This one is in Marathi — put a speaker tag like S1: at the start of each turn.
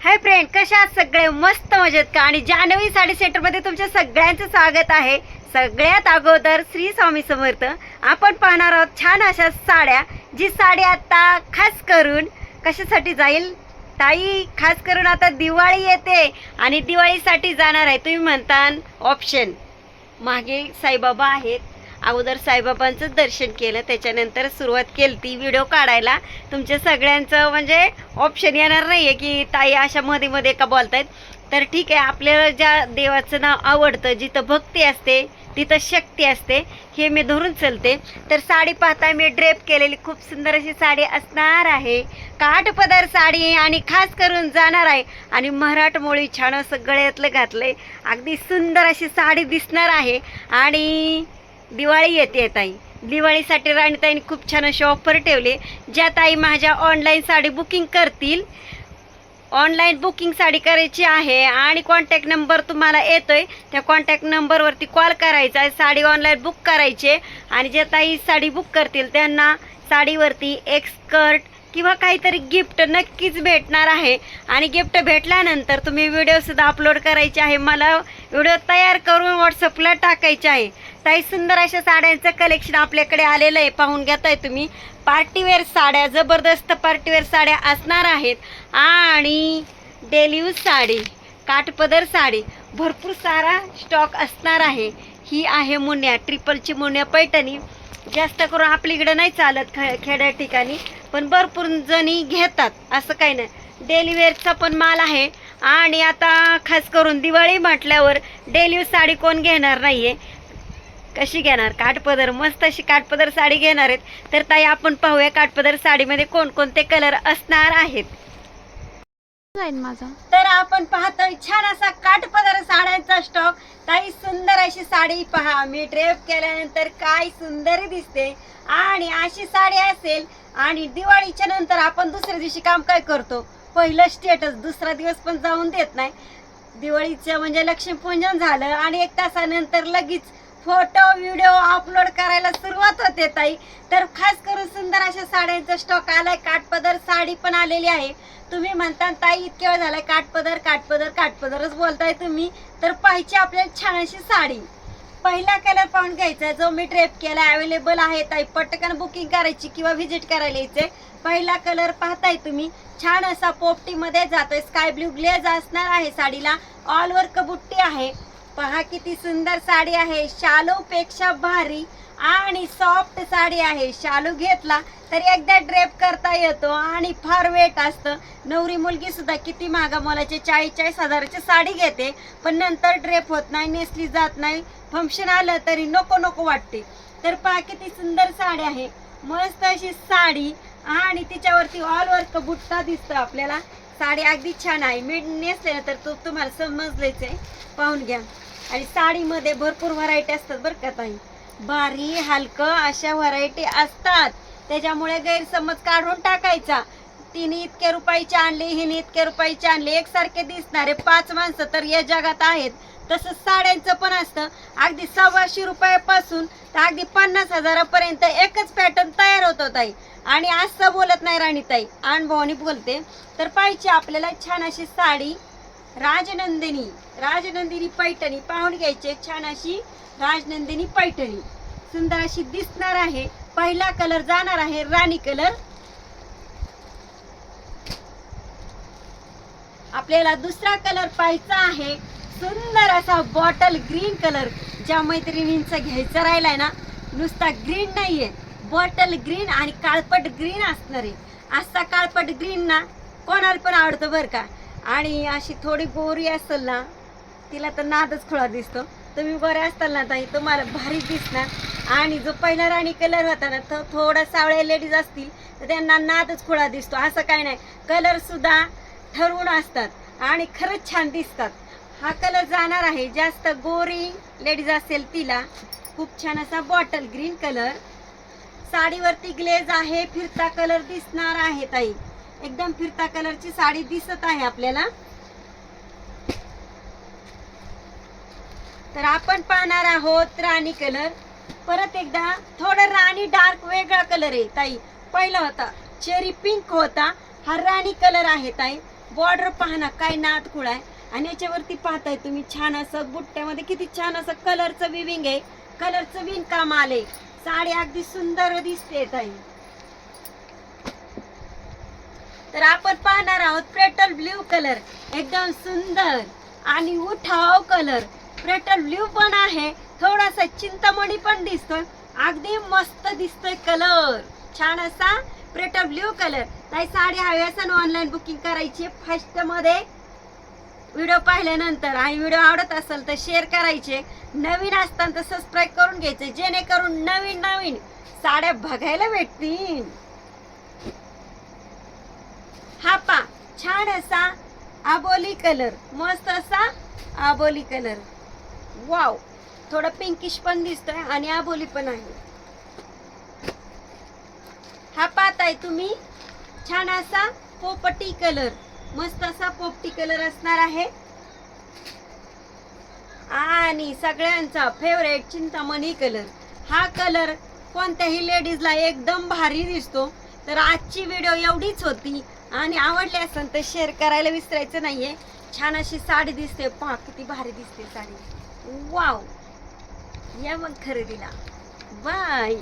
S1: हाय फ्रेंड कशा आहात? सगळे मस्त मजेत का? आणि जान्हवी साडी सेंटरमध्ये तुमच्या सगळ्यांचं स्वागत आहे. सगळ्यात अगोदर श्री स्वामी समर्थ आपण पाहणार आहोत छान अशा साड्या जी साडी आता खास करून कशासाठी जाईल? ताई खास करून आता दिवाळी येते आणि दिवाळीसाठी जाणार आहे. तुम्ही म्हणता ऑप्शन मागे साईबाबा आहेत. अगोदर साईबाबांचं दर्शन केलं त्याच्यानंतर सुरुवात केली ती व्हिडिओ काढायला. तुमच्या सगळ्यांचं म्हणजे ऑप्शन येणार नाही आहे की ताई अशा मध्ये मध्ये का बोलतायत. तर ठीक आहे आपल्याला ज्या देवाचं नाव आवडतं जिथं भक्ती असते तिथं शक्ती असते हे मी धरून चलते. तर साडी पाहता मी ड्रेप केलेली खूप सुंदर अशी साडी असणार आहे. काठपदर साडी आणि खास करून जाणार आहे. आणि मराठमोळी छान असं गळ्यातलं घातलं आहे अगदी सुंदर अशी साडी दिसणार आहे. आणि दिवाळी येते ताई. दिवाळीसाठी राणीताईने खूप छान असे ऑफर ठेवले ज्या ताई माझ्या ऑनलाईन साडी बुकिंग करतील. ऑनलाईन बुकिंग साडी करायची आहे आणि कॉन्टॅक्ट नंबर तुम्हाला येतोय. त्या कॉन्टॅक्ट नंबरवरती कॉल करायचा आहे साडी ऑनलाईन बुक करायची आणि ज्या ताई साडी बुक करतील त्यांना साडीवरती एक स्कर्ट किंवा काहीतरी गिफ्ट नक्कीच भेटणार आहे. आणि गिफ्ट भेटल्यानंतर तुम्ही व्हिडिओसुद्धा अपलोड करायचे आहे. मला व्हिडिओ तयार करून व्हॉट्सअपला टाकायचे आहे. ताई सुंदर अशा साड्यांचं कलेक्शन आपल्याकडे आलेलं आहे. पाहून घेताय तुम्ही. पार्टीवेअर साड्या जबरदस्त पार्टीवेअर साड्या असणार आहेत. आणि डेली यूज साडी काठपदर साडी भरपूर सारा स्टॉक असणार आहे. ही आहे मुन्या ट्रिपलची मुन्या पैठणी. जास्त करून आपलीकडं नाही चालत खे खेड्या ठिकाणी. पण भरपूर जणी घेतात असं काही नाही. डेली वेअरचा पण माल आहे. आणि आता खास करून दिवाळी म्हटल्यावर डेली साडी कोण घेणार नाहीये? कशी घेणार? काठपदर मस्त अशी काठपदर साडी घेणार आहेत. तर ताई आपण पाहूया काठपदर साडीमध्ये कोणकोणते कलर असणार आहेत.
S2: माझा.
S1: तर आपण पाहतोय छान असा काठपदर साड्यांचा स्टॉक ताई सुंदर अशी साडी पहा. मी ड्रेप केल्यानंतर काय सुंदर दिसते. आणि अशी साडी असेल आणि दिवाळीच्या नंतर आपण दुसऱ्या दिवशी काम काय करतो? पहिलं स्टेटस दुसरा दिवस पण जाऊन देत नाही. दिवाळीचं म्हणजे लक्ष्मीपूजन झालं आणि एक तासानंतर लगेच फोटो व्हिडिओ अपलोड करायला सुरुवात होते ताई. तर खास करून सुंदर अशा साड्यांचा स्टॉक आलाय. काठपदर साडी पण आलेली आहे. तुम्ही म्हणता ताई इतके वेळ झालाय. काठपदर काठपदर काठपदरच बोलताय तुम्ही. तर पाहिजे आपल्याला छान अशी साडी. पहिला कलर पाहून घ्यायचा जो मी ट्रेप केला अवेलेबल आहे ताई पटकन बुकिंग करायची किंवा व्हिजिट करायला यायचे पहिला कलर पाहताय तुम्ही. छान असा पोपटीमध्ये जातोय. स्काय ब्ल्यू ग्लेज असणार आहे साडीला. ऑल वर्क बुट्टी आहे. पहा किती सुंदर साडी आहे. शालो पेक्षा भारी. आणि सॉफ्ट साडी आहे. शालू घेतला तर एकदा ड्रेप करता येतो आणि फार वेट असतं. नवरी मुलगी सुद्धा किती मागा मोलाचे चाळीस चाळीस हजाराची साडी घेते पण नंतर ड्रेप होत नाही नेसली जात नाही. फंक्शन आलं तरी नको नको वाटते. तर पहा किती सुंदर साडी आहे. मस्त अशी साडी आणि तिच्यावरती ऑल वर्क बुट्टा दिसतो आपल्याला. साडी अगदी छान आहे. मी नेसले तर तो तुम्हाला समजलेच आहे. पाहून घ्या. आणि साडीमध्ये भरपूर व्हरायटी असतात बरं का ताई. भारी हलकं अशा व्हरायटी असतात. त्याच्यामुळे गैरसमज काढून टाकायचा. तिने इतक्या रुपयाची आणली हिने इतक्या रुपयाची आणली. एकसारखे दिसणारे पाच माणसं तर या जगात आहेत. तसंच साड्यांचं पण असतं. अगदी सव्वाशे रुपयापासून तर अगदी पन्नास हजारापर्यंत एकच पॅटर्न तयार होतो ताई. आणि असं बोलत नाही राणीताई. अनुभवानी बोलते. तर पाहिजे आपल्याला छान अशी साडी. राजनंदिनी. राजनंदिनी पैठणी पाहून घ्यायचे छान अशी राजनंदिनी पैठणी. सुंदर अशी दिसणार आहे. पहिला कलर जाणार आहे राणी कलर. आपल्याला दुसरा कलर पाहायचा आहे. सुंदर असा बॉटल ग्रीन कलर. ज्या मैत्रिणींचा घ्यायचा राहिलाय ना नुसता ग्रीन नाहीये. बॉटल ग्रीन आणि काळपट ग्रीन असणार आहे. असा काळपट ग्रीन ना कोणाला पण आवडतं बरं का? आणि अशी थोडी गोरी असेल ना तिला तर नादच खुळा दिसतो. तुम्ही बरे असताल ना ताई तुम्हाला भारी दिसणार. आणि जो पहिला राणी कलर होता ना तो थोडा सावळ्या लेडीज असतील तर त्यांना नादच खुळा दिसतो. असं काय नाही. कलर सुद्धा ठरवून असतात आणि खरंच छान दिसतात. हा कलर जाणार आहे. जास्त गोरी लेडीज असेल तिला खूप छान असा बॉटल ग्रीन कलर साडीवरती ग्लेज आहे फिरता कलर दिसणार आहे ताई. एकदम फिरता कलरची साडी दिसत आहे आपल्याला. तर आपण पाहणार आहोत राणी कलर. परत एकदा थोडं राणी डार्क वेगळा कलर आहे ताई. पहिला होता चेरी पिंक होता. हा राणी कलर आहे ताई. बॉर्डर पाहना काय नाद आहे. आणि याच्यावरती पाहताय तुम्ही छान असं बुट्ट्यामध्ये किती छान असं कलरचं विविंग आहे. कलरचं विणकाम आले साडी अगदी सुंदर दिसते ताई. तर आपण पाहणार आहोत पेट्रोल ब्ल्यू कलर. एकदम सुंदर आणि उठाव कलर. पेट्रोल ब्ल्यू पण आहे. थोडासा चिंतामणी पण दिसतोय. अगदी मस्त दिसतोय कलर. छान असा पेट्रोल ब्ल्यू कलर. नाही साडी हवी असं ऑनलाईन बुकिंग करायची. फर्स्टमध्ये व्हिडिओ पाहिल्यानंतर आणि व्हिडिओ आवडत असेल तर शेअर करायचे. नवीन असताना तर सबस्क्राईब करून घ्यायचे. जेणेकरून नवीन नवीन साड्या बघायला भेटतील. हा पा छान असा आबोली कलर. मस्त असा आबोली कलर. वाव थोडं पिंकिश पण दिसतोय आणि आबोली पण आहे. हा पाहताय तुम्ही. छान असा पोपटी कलर मस्त असा पोपटी कलर असणार आहे. आणि सगळ्यांचा फेवरेट चिंतामणी कलर हा कलर कोणत्याही लेडीजला एकदम भारी दिसतो. तर आजची व्हिडिओ एवढीच होती. आणि आवडली असेल तर शेअर करायला विसरायचं नाहीये. छान अशी साडी दिसते. पहा किती भारी दिसते साडी. वाव. या मग खरेदीला. बाय